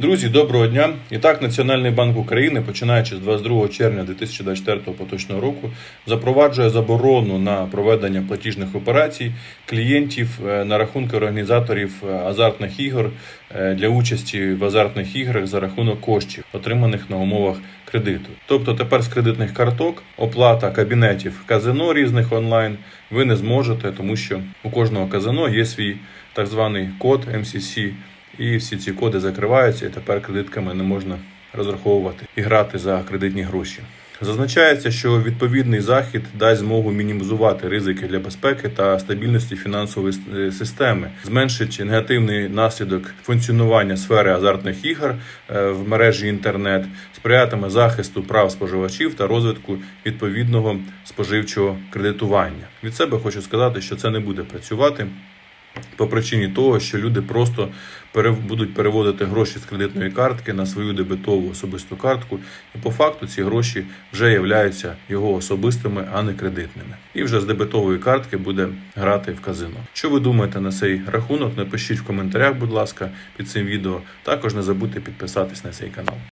Друзі, доброго дня! І так, Національний банк України, починаючи з 22 червня 2024 поточного року, запроваджує заборону на проведення платіжних операцій клієнтів е, на рахунки організаторів е, азартних ігор е, для участі в азартних іграх за рахунок коштів, отриманих на умовах кредиту. Тобто тепер з кредитних карток оплата кабінетів казино різних онлайн ви не зможете, тому що у кожного казино є свій так званий код MCC, і всі ці коди закриваються, і тепер кредитками не можна розраховувати і грати за кредитні гроші. Зазначається, що відповідний захід дасть змогу мінімізувати ризики для безпеки та стабільності фінансової системи, зменшить негативний наслідок функціонування сфери азартних ігор е, в мережі інтернет, сприятиме захисту прав споживачів та розвитку відповідного споживчого кредитування. Від себе хочу сказати, що це не буде працювати по причині того, що люди просто будуть переводити гроші з кредитної картки на свою дебетову особисту картку, і по факту ці гроші вже являються його особистими, а не кредитними. І вже з дебетової картки буде грати в казино. Що ви думаєте на цей рахунок? Напишіть в коментарях, будь ласка, під цим відео. Також не забудьте підписатись на цей канал.